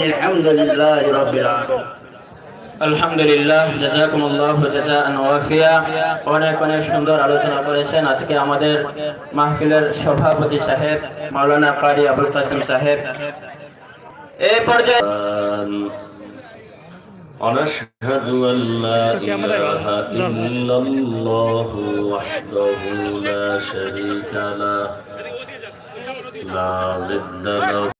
الحمد لله رب العالمين الحمد لله جزاكم الله جزاء وافيا অনেক অনেক সুন্দর আলোচনা করেছেন আজকে আমাদের মাহফিলের সভাপতি সাহেব মাওলানা কারি আবুল কাসেম সাহেব এই পর্যায়ে ونشهد أن لا إله إلا الله وحده لا شريك له لا ضد له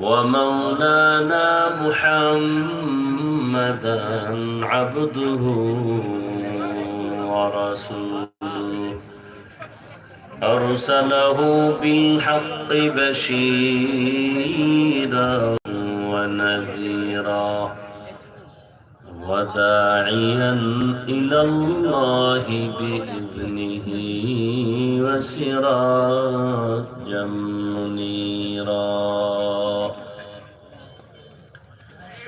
ومولانا محمدا عبده ورسوله. أرسله بالحق بشيرا ونذيرا وداعيا إلى الله بإذنه وسراجا منيرا.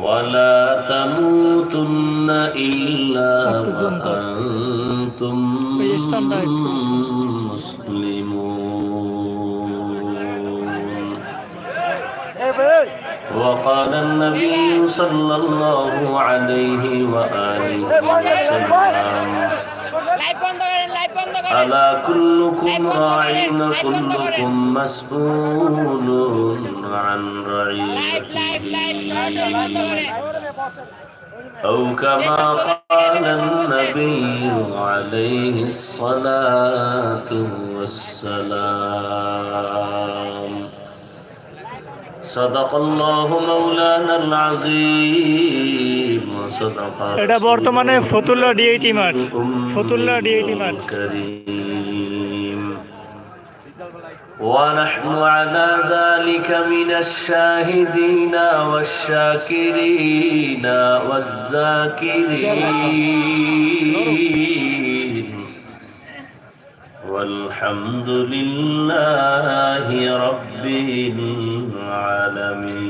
ولا تموتن إلا وأنتم مسلمون وقال النبي صلى الله عليه وآله وسلم ألا كلكم راع وكلكم مسؤول عن رعيته أو كما قال النبي عليه الصلاة والسلام صدق الله مولانا العظيم এটা বর্তমানে رسوله ফতুল্লা ডিআইটি মাঠ ফতুল্লা ডিআইটি মাঠ الكريم ونحن على ذلك من الشاهدين والشاكرين والذاكرين والحمد لله رب العالمين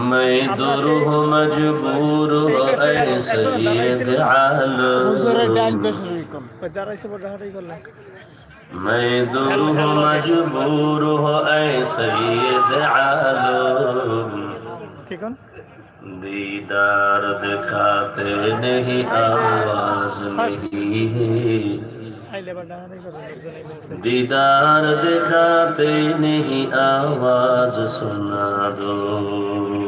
میں در ہوں مجبور اے سید عالم میں در ہوں مجبور اے سید عالم دیدار دکھاتے نہیں آواز نہیں ہے دیدار دکھاتے نہیں آواز سنا دو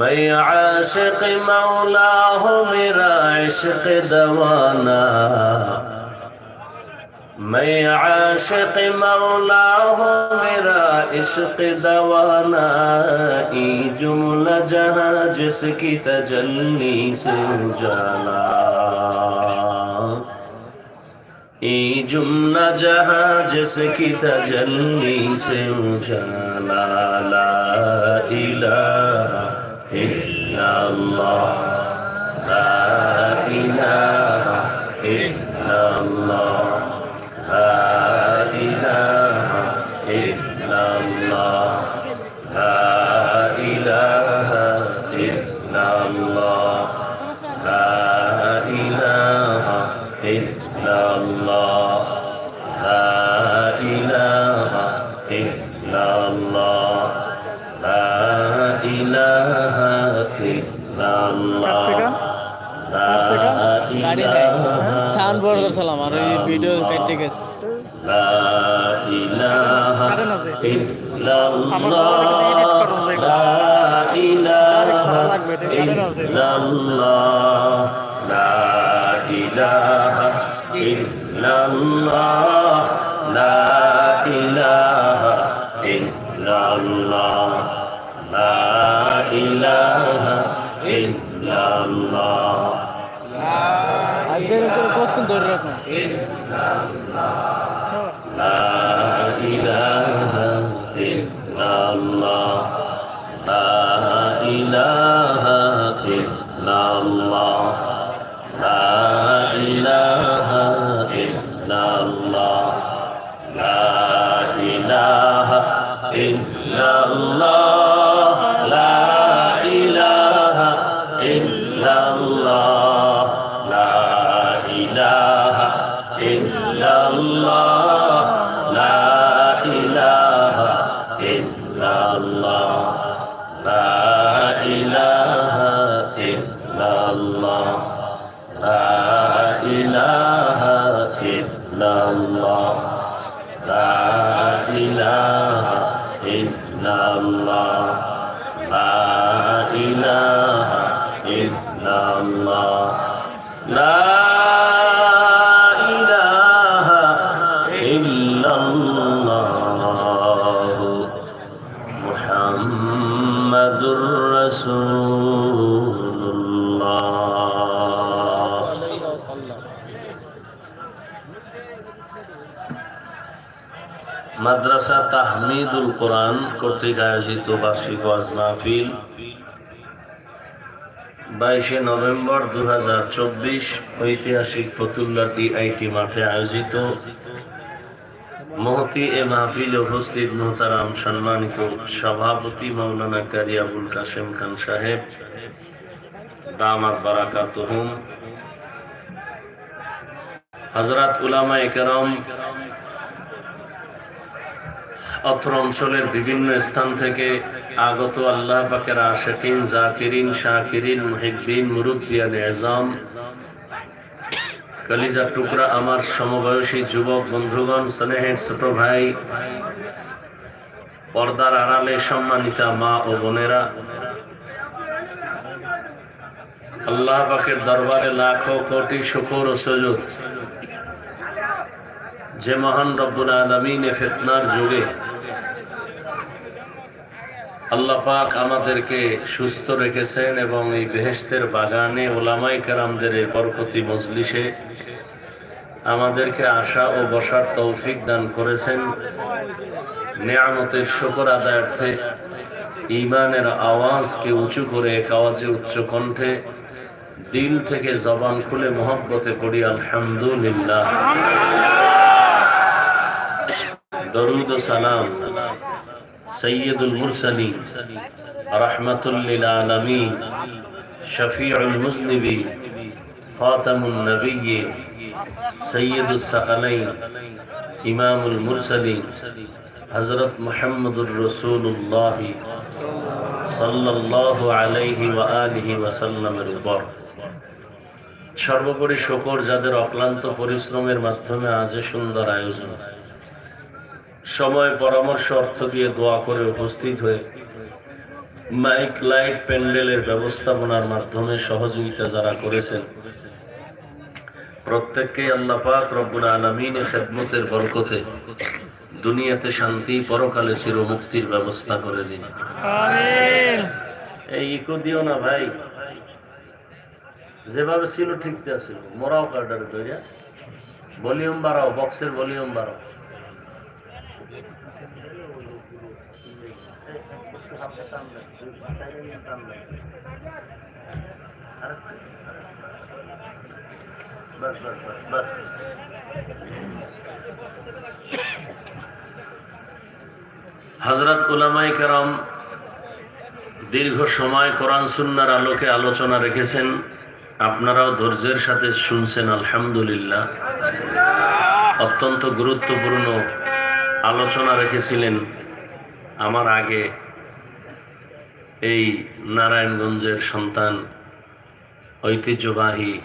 میں عاشق مولا ہوں میرا عشق دوانا میں عاشق مولا ہوں میرا عشق دوانا ای جملہ جہاں جس کی تجلی سے جانا ای جملہ جہاں جس کی تجلی سے جانا টাকা গাড়ি নেই। সাউন্ড বড় করছিলাম আর ওই ভিডিও কেটে গেছে। ইল্লাল্লাহ রাখুন ধরে রাখুন ইল্লাল্লাহ লা ইলাহা মাদ্রাসা তাহমিদুল কোরআন কর্তৃক আয়োজিত বার্ষিক ওয়াজ মাহফিল বাইশে নভেম্বর দু হাজার চব্বিশ ঐতিহাসিক ফতুল্লা ডিআইটি মাঠে আয়োজিত। মহতি এ মাহফিলে উপস্থিত মোহতারাম সম্মানিত সভাপতি মৌলানা কারি আবুল কাশেম খান সাহেব দামাত বারাকাতুহুম হজরত উলামা একরম অত্র অঞ্চলের বিভিন্ন স্থান থেকে আগত আল্লাহ পাকের আশাকিন, জাকিরিন, শাকিরিন মুহিদ্দিন মুরব্বিয়ান এজাম কলিজার টুকরা আমার সমবয়সী যুবক বন্ধুগণ, স্নেহের ছোট ভাই, পর্দার আড়ালে সম্মানিতা মা ও বোনেরা। আল্লাহ পাকের দরবারে লাখো কোটি শুকর ও সুযোগ যে মহান রব্বুল আলমিনে ফেতনার যুগে আল্লাহ পাক আমাদেরকে সুস্থ রেখেছেন এবং এই বেহেস্তের বাগানে ওলামাই কারামদের এই বরকতি মজলিসে আমাদেরকে আশা ও বসার তৌফিক দান করেছেন। নেয়ামতের শকর আদায়ার্থে ইমানের আওয়াজকে উঁচু করে এক আওয়াজে উচ্চ কণ্ঠে দিল থেকে জবান খুলে মহব্বতে পড়ি, আলহামদুলিল্লাহ। দরুদ সালাম। সৈয়দুল মুরসালিন, রহমতুল লিল আলামিন, শফিউল মুজনিবিন খাতামুন নবিয়্যিন সৈয়দুস সাকালাইন, ইমামুল মুরসালিন হজরত মোহাম্মদুর রসুল্লাহ সাল্লাহ আলাইহি ওয়া আলিহি উপর। সর্বোপরি শকর যাদের অক্লান্ত পরিশ্রমের মাধ্যমে আজ সুন্দর আয়োজন। সময় পরামর্শ অর্থ দিয়ে দোয়া করে উপস্থিত হয়ে মাইক লাইট প্যান্ডেলের ব্যবস্থাপনার মাধ্যমে সহযোগিতা যারা করেছেন। প্রত্যেককে আল্লাহ পাক রব্বুল আলমিনের খেদমতের বরকতে দুনিয়াতে শান্তি পরকালে চির মুক্তির ব্যবস্থা করে দিন। এই ইকো দিও না ভাই। যেভাবে ছিল ঠিক ছিল মোরাও কার্ডার তৈরি ভলিউম বাড়াও বক্সের ভলিউম বাড়াও। বাস বাস বাস বাস হজরত উলামাই কারাম দীর্ঘ সময় কোরআন সুন্নার আলোকে আলোচনা রেখেছেন। আপনারাও ধৈর্যের সাথে শুনছেন, আলহামদুলিল্লাহ। অত্যন্ত গুরুত্বপূর্ণ আলোচনা রেখেছিলেন। আমার আগে এই নারায়ণগঞ্জের সন্তান ঐতিহ্যবাহী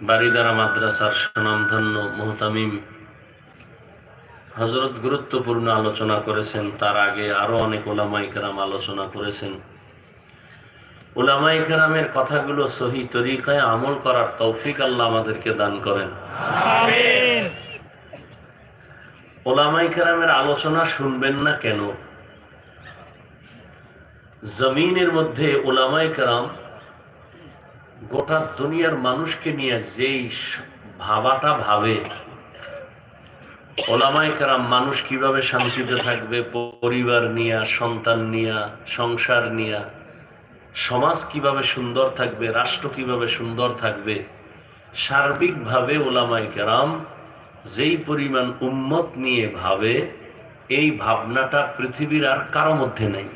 বারিদারা মাদ্রাসার সুনামধন্য মোহতামিম। হজরত গুরুত্বপূর্ণ আলোচনা করেছেন তার আগে আরও অনেক ওলামাই কেরাম আলোচনা করেছেন। ওলামাই কেরামের কথাগুলো সহি তরিকায় আমল করার তৌফিক আল্লাহ আমাদেরকে দান করেন। ওলামাই কেরামের আলোচনা শুনবেন না কেন? জমিনের মধ্যে ওলামাই কেরাম গোটা দুনিয়ার মানুষকে নিয়ে যেই ভাবাটা ভাবে ওলামাই কারাম মানুষ কীভাবে শান্তিতে থাকবে, পরিবার নিয়া, সন্তান নিয়া, সংসার নিয়া, সমাজ কীভাবে সুন্দর থাকবে, রাষ্ট্র কীভাবে সুন্দর থাকবে, সার্বিকভাবে ওলামাই কেরাম যেই পরিমাণ উম্মত নিয়ে ভাবে, এই ভাবনাটা পৃথিবীর আর কারও মধ্যে নেই।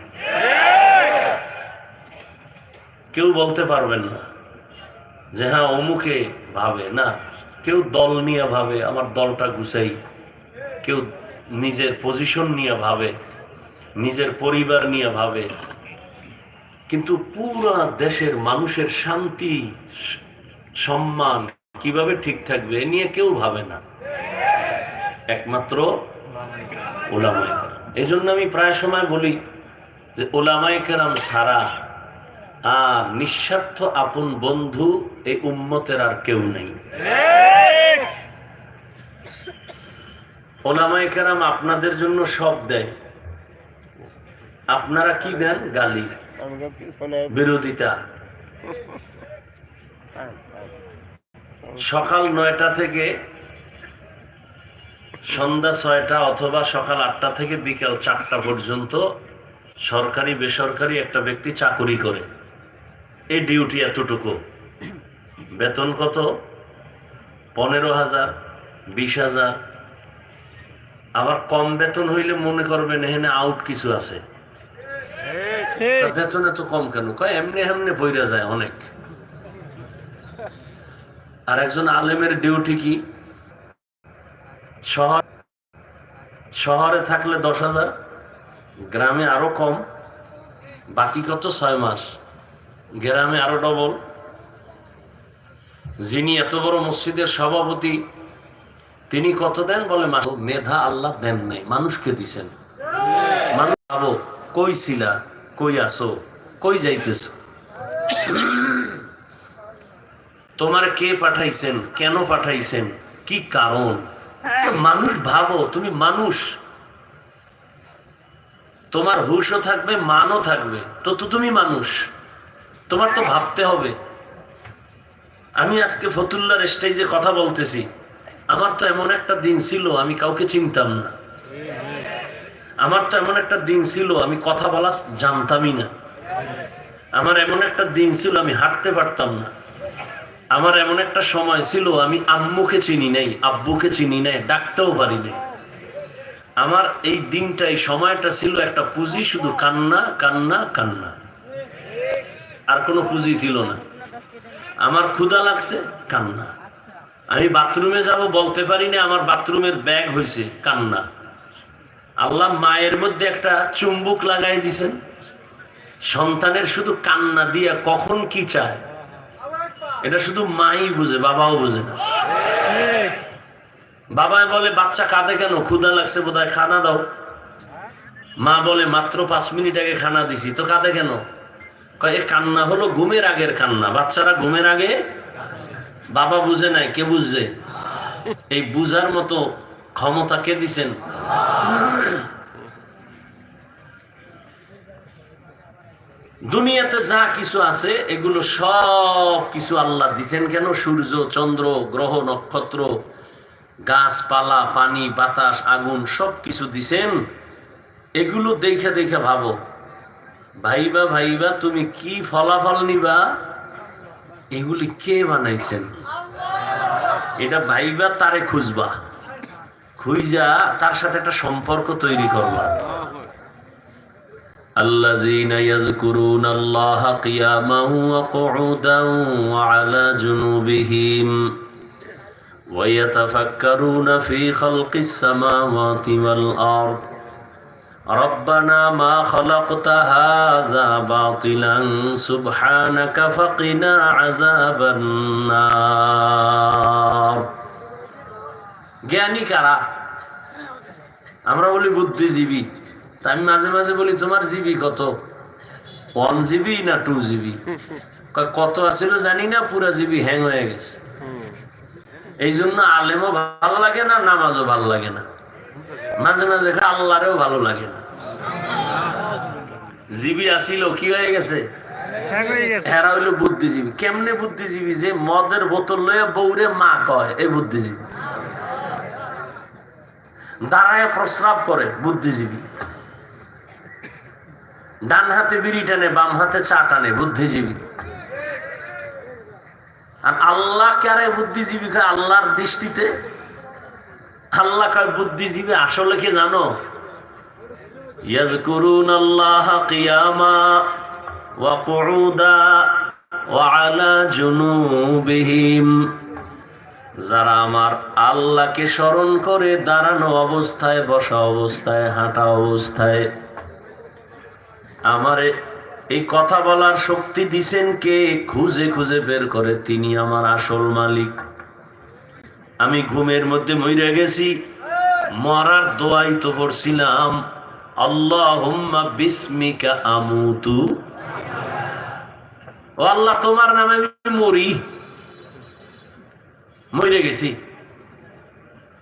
কেউ বলতে পারবেন না যে হ্যাঁ অমুকে ভাবে। না, কেউ দল নিয়ে ভাবে, আমার দলটা গুছাই। কেউ নিজের পজিশন নিয়ে ভাবে, নিজের পরিবার নিয়ে ভাবে। কিন্তু পুরো দেশের মানুষের শান্তি, সম্মান কীভাবে ঠিক থাকবে এ নিয়ে কেউ ভাবে না। একমাত্র ওলামাই এই জন্য আমি প্রায় সময় বলি যে ওলামাই কেরাম ছাড়া আর নিঃস্বার্থ আপন বন্ধু এই উম্মতের আর কেউ নেই। ওলামাই কেরাম আপনাদের জন্য সব দেয়। আপনারা কি দেন? গালি। বিরোধিতা। সকাল নয়টা থেকে সন্ধ্যা ছয়টা অথবা সকাল আটটা থেকে বিকাল চারটা পর্যন্ত সরকারি, বেসরকারি একটা ব্যক্তি চাকুরি করে। এই ডিউটি এতটুকু। বেতন কত? পনেরো হাজার বিশ হাজার। আবার কম বেতন হইলে মনে করবেন এখানে আউট কিছু আছে। বেতন এত কম কেন? কয় এমনি এমনি বইরা যায় অনেক। আর একজন আলেমের ডিউটি কি? শহর শহরে থাকলে দশ হাজার গ্রামে আরও কম বাকি কত? ছয় মাস। গ্রামে আরও ডবল যিনি এত বড় মসজিদের সভাপতি, তিনি কত দেন? বলে মেধা আল্লাহ দেন নাই, মানুষকে দিছেন। মানুষ ভাবো, কই ছিলা? কই আসো কই যাইতেছ? তোমার কে পাঠাইছেন? কেন পাঠাইছেন? কি কারণ? মানুষ ভাবো, তুমি মানুষ। তোমার হুশও থাকবে, মানও থাকবে তো তুমি মানুষ। তোমার তো ভাবতে হবে। আমি আজকে ফতুল্লার স্টেজে কথা বলতেছি। আমার তো এমন একটা দিন ছিল, আমি কাউকে চিনতাম না। আমার তো এমন একটা দিন ছিল, আমি কথা বলা জানতামই না। আমার এমন একটা দিন ছিল, আমি হাঁটতে পারতাম না। আমার এমন একটা সময় ছিল, আমি আম্মুকে চিনি নাই, আব্বুকে চিনি নাই, ডাকতেও পারি নাই। আমার এই দিনটা, এই সময়টা ছিল একটা পুঁজি, শুধু কান্না কান্না কান্না। আর কোনো পুঁজি ছিল না। আমার ক্ষুধা লাগছে, কান্না। আমি বাথরুমে যাব বলতে পারি না আমার বাথরুমের ব্যাগ হয়েছে কান্না। আল্লাহ মায়ের মধ্যে একটা চুম্বুক লাগাই দিছেন। সন্তানের শুধু কান্না দিয়া কখন কি চায়? এটা শুধু মাই বুঝে, বাবাও বুঝে না। ঠিক বাবা বলে, বাচ্চা কাঁদে কেন? ক্ষুধা লাগছে বোধহয়, খানা দাও। মা বলে, মাত্র পাঁচ মিনিট আগে খানা দিছি, তো কাঁদে কেন? কয় এ কান্না হলো ঘুমের আগের কান্না। বাচ্চারা ঘুমের আগে? বাবা বুঝে নাই, কে বুঝছে? এই বুঝার মতো ক্ষমতা কে দিছেন? দুনিয়াতে যা কিছু আছে, এগুলো সব কিছু আল্লাহ দিছেন কেন? সূর্য, চন্দ্র, গ্রহ, নক্ষত্র, গাছপালা, পানি, বাতাস, আগুন সব কিছু দিছেন। এগুলো দেখে দেখে ভাবো। ভাইবা ভাইবা তুমি কি ফলাফল নিবা এগুলি কে বানাইছেন এটা ভাইবা তারে খুঁজবা খুঁজা তার সাথে একটা সম্পর্ক তৈরি করবা الذين يذكرون الله قياما وقعودا وعلى جنوبهم ويتفكرون في خلق السماوات والأرض ربنا ما خلقت هذا باطلا سبحانك فقنا عذاب النار জ্ঞানী কারা আমরা বলি বুদ্ধিজীবী তা আমি মাঝে মাঝে বলি তোমার জিবি কত ওয়ান জিবি না টু জিবি কত আছিল জানি না পুরা জিবি হ্যাং হয়ে গেছে এই জন্য আলেমও ভালো লাগে না নামাজও ভালো লাগে না মাঝে মাঝে আল্লাহরেও ভালো লাগে না। জিবি আসিল কি হয়ে গেছে? হ্যাঁ হয়ে এরা হইল বুদ্ধিজীবী। কেমনে বুদ্ধিজীবী? যে মদের বোতল লয়ে বউরে মা কয় এই বুদ্ধিজীবী। দাঁড়ায় প্রস্রাব করে বুদ্ধিজীবী। ডান হাতে বিড়ি টানে বাম হাতে চা টানে বুদ্ধিজীবী। আর আল্লাহ কারে বুদ্ধিজীবী আল্লাহর দৃষ্টিতে আল্লাহ কয় বুদ্ধিজীবী আসলে কি জানো يذكرون الله قياما وقعودا وعلى جنوبهم যারা আমার আল্লাহকে স্মরণ করে দাঁড়ানো অবস্থায় বসা অবস্থায় হাঁটা অবস্থায় আমারে এই কথা বলার শক্তি দিছেন কে খুঁজে খুঁজে বের করে তিনি আমার আসল মালিক আমি ঘুমের মধ্যে মরে গেছি। মরার দোয়াই তো পড়ছিলাম। আল্লাহুম্মা বিসমিকা আমুতু। ও আল্লাহ, তোমার নামে আমি মরি। মরে গেছি।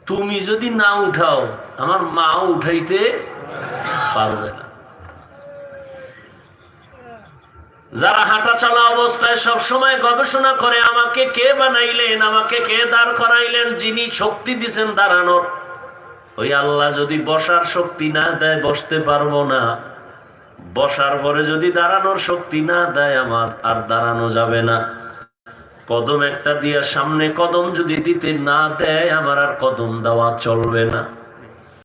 তুমি যদি না উঠাও, আমার মা উঠাইতে পারবে না। যারা হাঁটা চলা অবস্থায় সব সময় গবেষণা করে, আমাকে কে বানাইলেন, আমাকে কে দাঁড় করাইলেন, যিনি শক্তি দিছেন দাঁড়ানোর। ওই আল্লাহ যদি বসার শক্তি না দেয়, বসতে পারব না। বসার পরে যদি দাঁড়ানোর শক্তি না দেয় আমার, আর দাঁড়ানো যাবে না। কদম একটা দিয়া সামনে কদম যদি দিতে না দেয়, আমার আর কদম দেওয়া চলবে না।